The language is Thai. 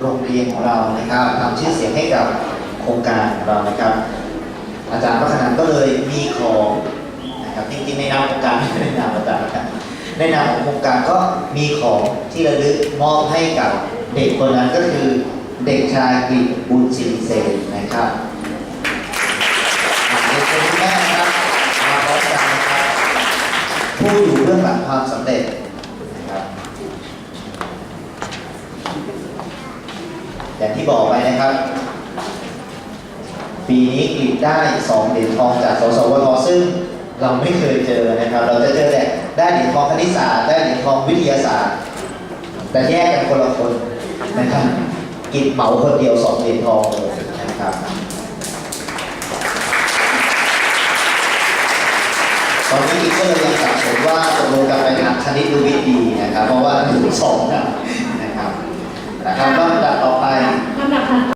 โรงเรียนของเรานะครับทำชื่อเสียงให้กับโครงการของเรานะครับ อาจารย์วัฒนันก็เลยมีของนะครับจริงๆในนามโครงการไม่ในนามอาจารย์ครับในนามของโครงการก็มีของที่ระลึกมอบให้กับเด็กคนนั้นก็คือเด็กชายกฤษบุญสิริเศษนะครับอ่าเด็กคนแรกนะครับมาพร้อมกันนะครับผู้อยู่เบื้องหลังความสำเร็จนะครับ อย่างที่บอกไปนะครับ ปีนี้กรีดได้ 2 เหรียญทองจากสสวทซึ่งเราไม่เคยเจอนะครับ เราจะเจอแต่ได้เหรียญทองคณิตศาสตร์ได้เหรียญทองวิทยาศาสตร์ แต่แยกกันคนละคนนะครับกิจเหมาคนเดียวสองเหรียญทองเลยนะครับตอนนี้อีกก็เลยยังสับสนว่าตกลงกันไปทางคณิตหรือวิทย์ดีนะครับ เพราะว่าถูกสองนะครับนะครับ